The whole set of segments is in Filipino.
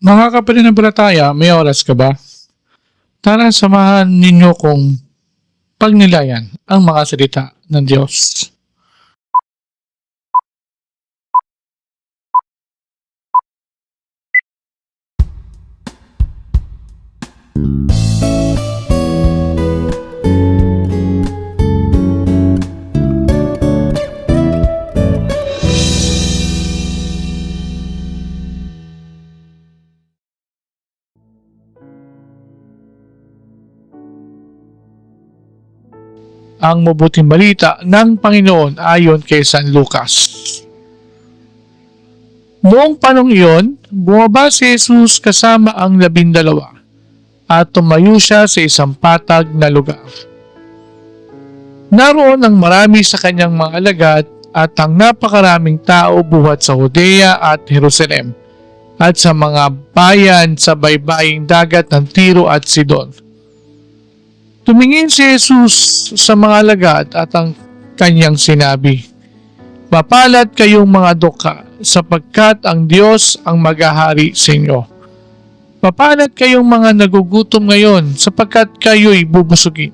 Mga kapatid may oras ka ba? Tara samahan ninyo kong pagnilayan ang mga salita ng Diyos. Ang mabuting balita ng Panginoon ayon kay San Lucas. Noong panong iyon, bumaba si Jesus kasama ang labindalawa at tumayo siya sa isang patag na lugar. Naroon ang marami sa kanyang mga alagad at ang napakaraming tao buhat sa Judea at Jerusalem at sa mga bayan sa baybaying dagat ng Tiro at Sidon Tumingin si Jesus sa mga alagad at ang kanyang sinabi, Mapalat kayong mga duka sapagkat ang Diyos ang maghahari sa inyo. Mapalat kayong mga nagugutom ngayon sapagkat kayo'y bubusugin.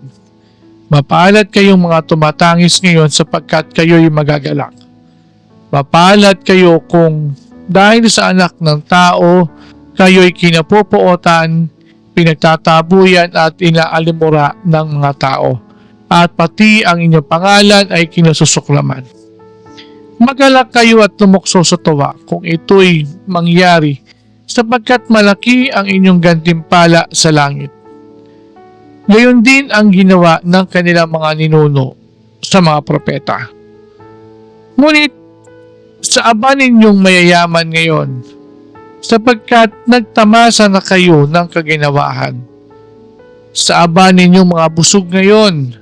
Mapalat kayong mga tumatangis ngayon sapagkat kayo'y magagalak. Mapalat kayo kung dahil sa anak ng tao, kayo'y kinapupuotan pinagtatabuyan at inaalimura ng mga tao, at pati ang inyong pangalan ay kinasusuklaman. Magalak kayo at tumukso sa tuwa kung ito'y mangyari sapagkat malaki ang inyong gantimpala sa langit. Gayon din ang ginawa ng kanilang mga ninuno sa mga propeta. Ngunit sa aba ninyong mayayaman ngayon, sapagkat nagtamasa na kayo ng kaginawahan. Sa aba ninyong mga busog ngayon,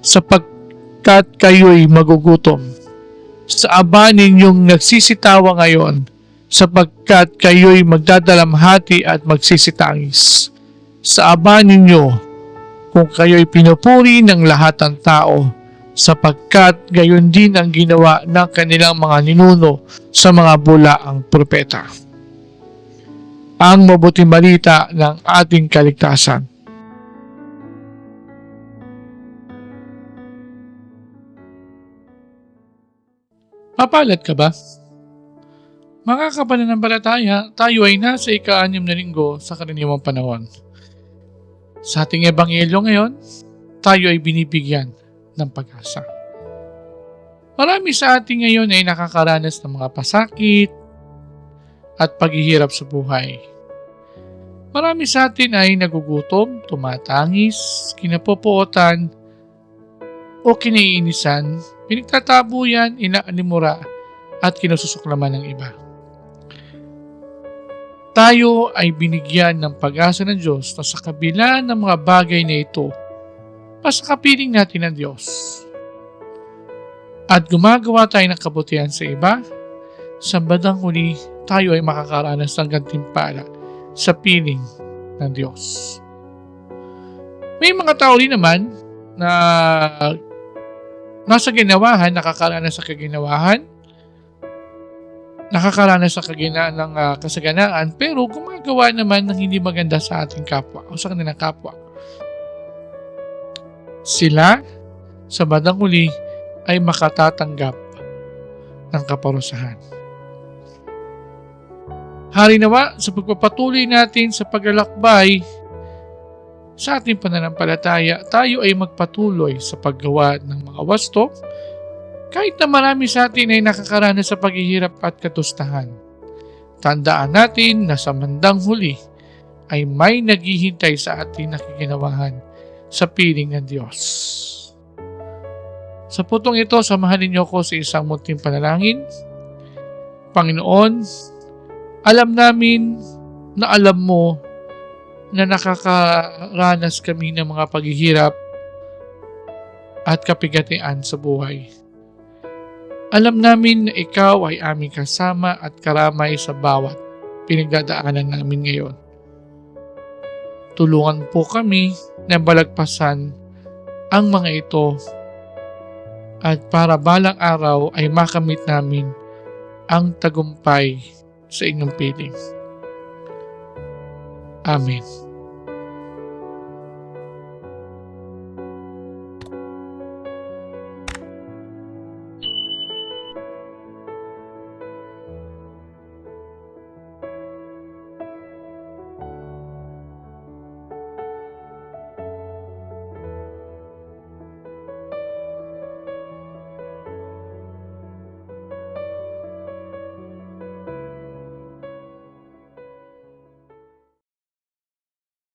sapagkat kayo'y magugutom. Sa aba ninyong nagsisitawa ngayon, sapagkat kayo'y magdadalamhati at magsisitangis. Sa aba ninyo, kung kayo'y pinupuri ng lahat ng tao, sapagkat gayon din ang ginawa ng kanilang mga ninuno sa mga bulaang propeta ang mabuting balita ng ating kaligtasan. Papalat ka ba? Mga kapananampalataya, tayo ay nasa ika-anim na linggo sa karaniwang panahon. Sa ating ebanghelyo ngayon, tayo ay binibigyan ng pag-asa. Marami sa ating ngayon ay nakakaranas ng mga pasakit at paghihirap sa buhay. Marami sa atin ay nagugutom, tumatangis, kinapopuotan, o kiniinisan, pinagtatabuyan, inaalimura, at kinususuklaman ng iba. Tayo ay binigyan ng pag-asa ng Diyos na sa kabila ng mga bagay na ito, pasakapiling natin ang Diyos. At gumagawa tayo ng kabutihan sa iba, sa badang huli tayo ay makakaranas ng gantimpala sa piling ng Diyos. May mga tao rin naman na nasa ginawahan, nakakaranas sa kaginawahan, nakakaranas sa kagina ng uh, kasaganaan, pero gumagawa naman ng hindi maganda sa ating kapwa o sa kanilang kapwa. Sila, sa badang huli, ay makatatanggap ng kaparusahan. Hari nawa sa pagpapatuloy natin sa paglalakbay sa ating pananampalataya, tayo ay magpatuloy sa paggawa ng mga wasto kahit na marami sa atin ay nakakaranas sa paghihirap at katustahan. Tandaan natin na sa mandang huli ay may naghihintay sa ating nakikinawahan sa piling ng Diyos. Sa putong ito, samahan ninyo ko sa isang munting panalangin. Panginoon, alam namin na alam mo na nakakaranas kami ng mga paghihirap at kapigatian sa buhay. Alam namin na ikaw ay aming kasama at karamay sa bawat pinagdadaanan namin ngayon. Tulungan po kami na balagpasan ang mga ito at para balang araw ay makamit namin ang tagumpay sa inyong piling. Amen.